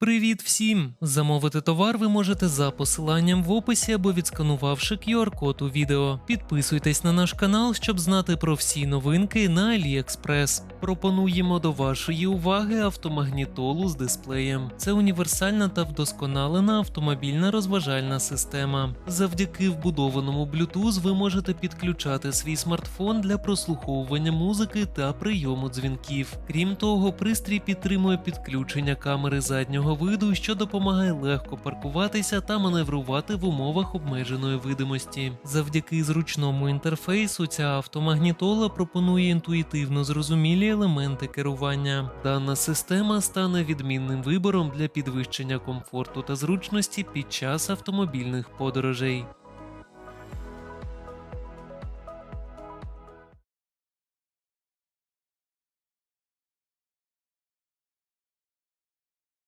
Привіт всім! Замовити товар ви можете за посиланням в описі або відсканувавши QR-код у відео. Підписуйтесь на наш канал, щоб знати про всі новинки на AliExpress. Пропонуємо до вашої уваги автомагнітолу з дисплеєм. Це універсальна та вдосконалена автомобільна розважальна система. Завдяки вбудованому Bluetooth ви можете підключати свій смартфон для прослуховування музики та прийому дзвінків. Крім того, пристрій підтримує підключення камери заднього виду, що допомагає легко паркуватися та маневрувати в умовах обмеженої видимості. Завдяки зручному інтерфейсу ця автомагнітола пропонує інтуїтивно зрозумілі елементи керування. Дана система стане відмінним вибором для підвищення комфорту та зручності під час автомобільних подорожей.